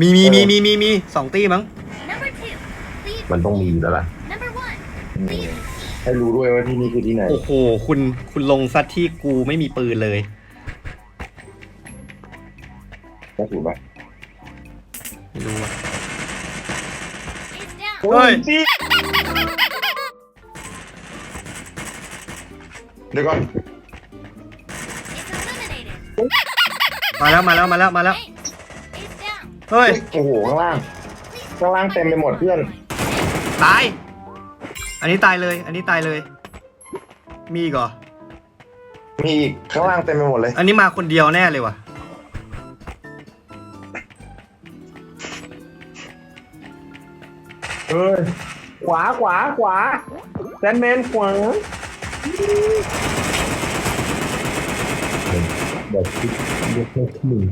มีมีมีมีมีมีสองตีมั้ง Number two, lead มันต้องมีอยู่แล้วล่ะ Number one, อืม lead ให้รู้ด้วยว่าที่นี่คือที่ไหน โอ้โห คุณคุณลงซัดที่กูไม่มีปืนเลยกระสุนปะไม่รู้อะ is down. เฮ้ยจี้เดี๋ยวก่อน It's eliminated. มาแล้วมาแล้วมาแล้วมาแล้ว Thanks. It's down. เฮ้ย โอ้โหข้างล่าง Please ข้างล่างเต็มไปหมดเพื่อน ตาย อันนี้ตายเลย อันนี้ตายเลย มีอีกเหรอ มีอีกข้างล่างเต็มไปหมดเลย อันนี้มาคนเดียวแน่เลยว่ะเอ้ย ขวาขวาขวาแซนแมนขวาแบบคิดยกให้หนึ่ง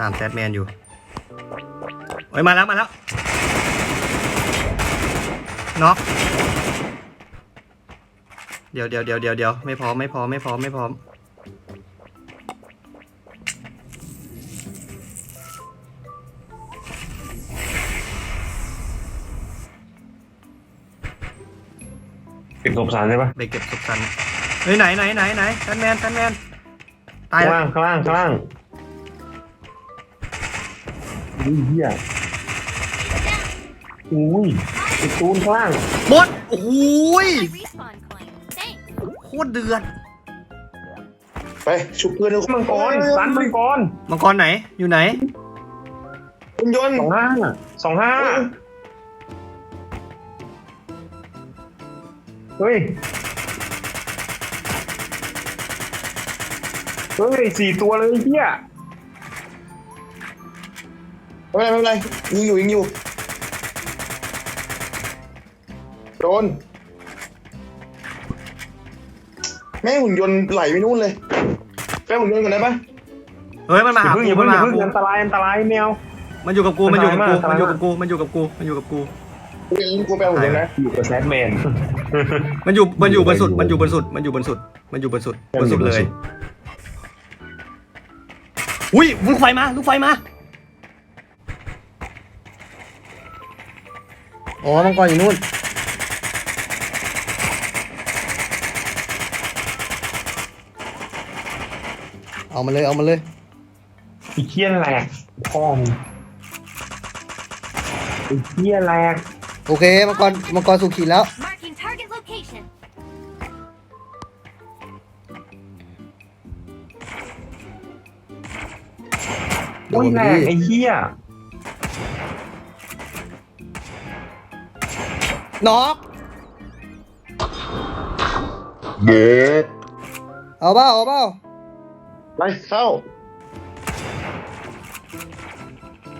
ตามแซดแมนอยู่เฮ้ยมาแล้วมาแล้วน็อกเดี๋ยวเดี๋ยวเดี๋ยวเดี๋ยวเดี๋ยวไม่พร้อมไม่พร้อมไม่พร้อมไม่พร้อมเก็บศพสารใช่ปะไปเก็บศพกันเฮ้ยไหนไหนไหนไหนแซดแมนแซดแมนตายข้างแล้วล่างข้างล่างข้างล่าง อุ้ยเหี้ย It's down. อุ้ยไอ้ตูนข้างล่างหมดโอ้โหย My respawn coin. Thanks. โคตรเดือด ไปชุบเพื่อนทุกมังกรสันมังกรมังกรไหน อยู่ไหน คุณยนต์สองห้าสองห้าเฮ้ย เฮ้ยสี่ตัวเลยไอ้เฮีย ไม่เป็นไรไม่เป็นไรยิงอยู่ยิงอยู่ โดน แม่งหุ่นยนต์ไหลไปนู่นเลยแม่งหุ่นยนต์กันได้ปะเฮ้ยมันมาอย่าหาเพิ่งกูอย่ามัเพิ่นงอมาย่าหาเพิ่งกูอันตรายอันตรายแมว มันอยู่กับกูมันอยู่กับกูอันตมันรายอยู่กับกูมากมันอยู่กับกูมันอยู่กับกูกูยิงกูไปเอาหุ่นยนต์นะอยู่กับแซดแมน มันอยู่มันอยู่บนสุดอยู่มันอยู่บนสุดมันอยู่บนสุดมันอยู่บนสุดบนสุดเลยอุ้ยลูกไฟมาลูกไฟมา อ๋อมังกรอยู่นู่นเอามาเลยเอามาเลยไอ้เฮียแหลกพ่อมึงไอ้เฮียแหลกโอเคมังกรมังกรสุขีแล้ว Marking target location. โดโอ้ยนแหลไปกดิไอ้เฮีย น็อกเอาเปล่าเอาเปล่าไปเข้า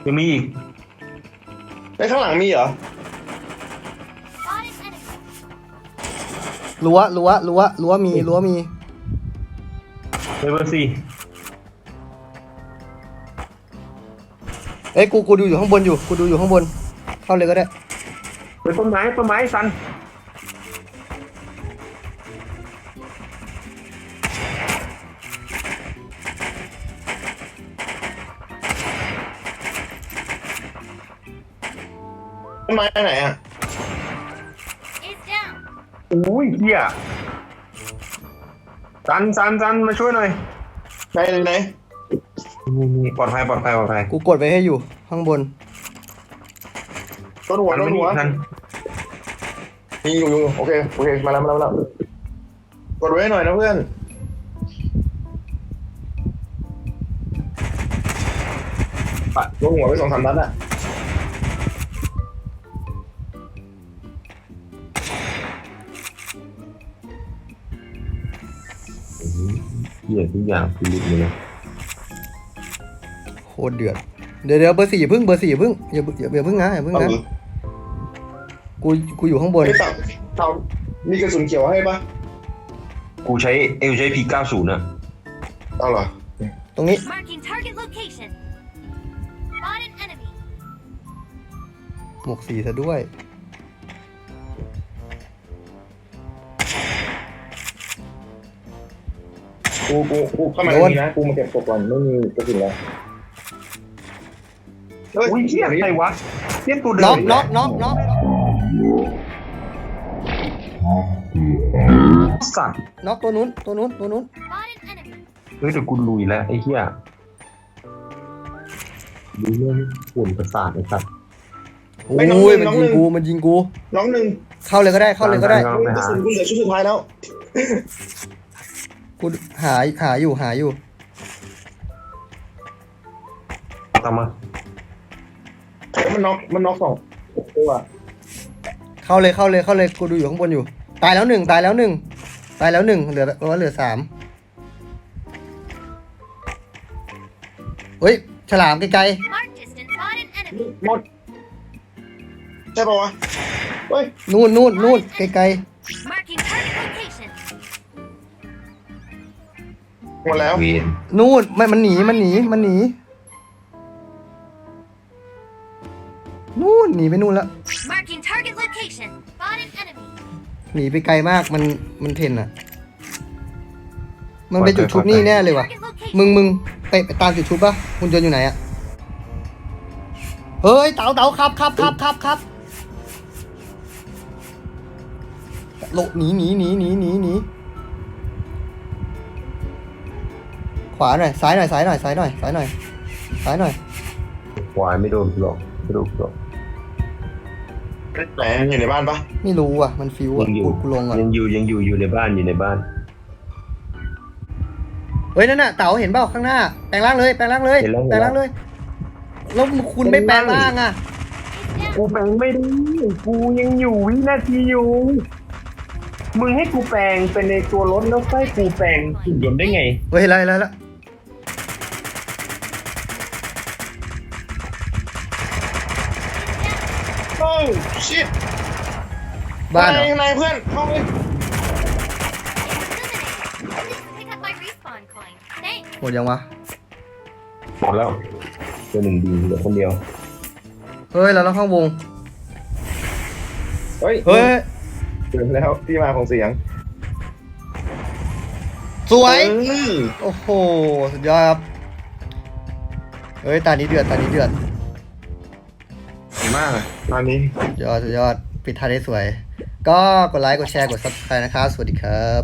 ยังมีอีกไปข้างหลังมีเหรอ Spotted enemy. รั้วรั้วรั้วรั้วมีรั้วมี เลเวอร์สี่เอ้ยกูกูดูอยู่ข้างบนอยู่ กูดูอยู่ข้างบน เข้าเลยก็ได้ เป็นต้นไม้ต้นไม้สันต้นไม้ไหนอะ It's down. อุ้ยเฮียสันสันสันมาช่วยหน่อยไหนไหนไหนนี่นี่ปลอดภัยปลอดภัยปลอดภัยกูกดไปให้อยู่ข้างบน ต้นหัวสันต้มานนี่หัวสันยิงอยู่อยู่โอเคโอเคมาแล้วมาแล้วมาแล้วกดไว้หน่อยนะเพื่อนปะลงหัวไปสองสามนัดอะเฮียทุกอย่างพิลึกเลยนะโคตรเดือดเดี๋ยวเดี๋ยวเบอร์สี่อย่าพึ่งเบอร์สี่อย่าพึ่งอย่าอย่าอย่าพึ่งนะอย่าพึ่งเอานะหรือ กูกูอยู่ข้างบนไอ้ตับตับมีกระสุนเขียวให้ปะกูใช้เอลใช้พีเก้าศูนย์อะเอาเหรอตรงนี้ Marking target location. Spot an enemy. หมวกสีซะด้วย กูกูกูเข้ามาโดตรนงนี้นะกูมาเก็บศพก่อนไม่มีกระสุนแล้วเฮ้ยอุ้ยเฮียใครวะเฮียตัวเดิน็อกมน็อกน็อกน็อก สัตว์น็อกตัวนู้นตัวนู้นตัวนู้น Spot an enemy. เฮ้ยเดี๋ยวกูลุยแล้วไอ้เฮียดูเรื่องฝุ่นประสาทไอ้สัตว์โอ้ยมันยิงกูมันยิงกูน้องหนึ่งเข้าเลยก็ได้เข้าเลยก็ได้ไม่กระหาสุนกูเหลือชุดสุดท้ายแล้วกูหาหาอยู่หาอยู่ตามมามันน็อกมันน็อกสองตัว เข้าเลยเข้าเลยเข้าเลยกูดูอยู่ข้างบนอยู่ ตายแล้วหนึ่งตายแล้วหนึ่งตายแล้วหนึ่งเหลือว่าเหลือสามเฮ้ยฉลามไกล Mark distance. Spot an enemy. หมดใช่ป่าวะเฮ้ยๆนู่นนู่นนู่นไกล Marking target location. หมดแล้ว เวียนๆนู่นไม่มันหนีมันหนีมันหนี นู่นหนีไปนู่นแล้ว Marking target location. Spot an enemy. หนีไปไกลมากมันมันเทนอะมันไปจุดชุบนี่แน่เลยว่ะ Target location. มึงมึงไปไปตามจุดชุบปะคุณยนต์อยู่ไหนอะเฮ้ยเต๋าเต๋าครับครับครับครับครับโลหนีหนีหนีหนีหนีหนีขวาหน่อยซ้ายหน่อยซ้ายหน่อยซ้ายหน่อยซ้ายหน่อยซ้ายหน่อยควายไม่โดนกูหรอกไม่โดนกูหรอก ไหนอยู่ในบ้านปะไม่รู้อะ มันฟิวอะยังอยู่กูกูลงอะ ยังอยู่ยังอยู่อยู่ในบ้านอยู่ในบ้าน เฮ้ยนั่นน่ะเต๋าเห็นเปล่าข้างหน้า แปลงร่างเลย แปลงร่างเลย เห็นแล้วแปลงร่างเลย แล้วคุณไม่แปลงร่างอะ It's down. กูแปลงไม่ได้กูยังอยู่วินาทีอยู่ มึงให้กูแปลงเป็นในตัวรถแล้วก็ให้กูแปลงหุ่นยนต์ได้ไง เฮ้ยอะไรอะไรละ ชิตบ้านเหรอข้างในเพื่อนเข้าเลย Eliminated. Please pick up my respawn coin. Thanks. หมดยังวะ หมดแล้วตัวหนึ่งดีเหลือคนเดียว เฮ้ยเราต้องเข้าวง เฮ้ยเฮ้ยถึงแล้วที่มาของเสียงสวยเออโอ้โห สุดยอดครับ เฮ้ย ตานี้เดือด ตานี้เดือดดี มากอะตอนนี้สุดยอดสุดยอดปิดท้ายได้สวย ก็กดไลค์กดแชร์กด subscribe นะครับ สวัสดีครับ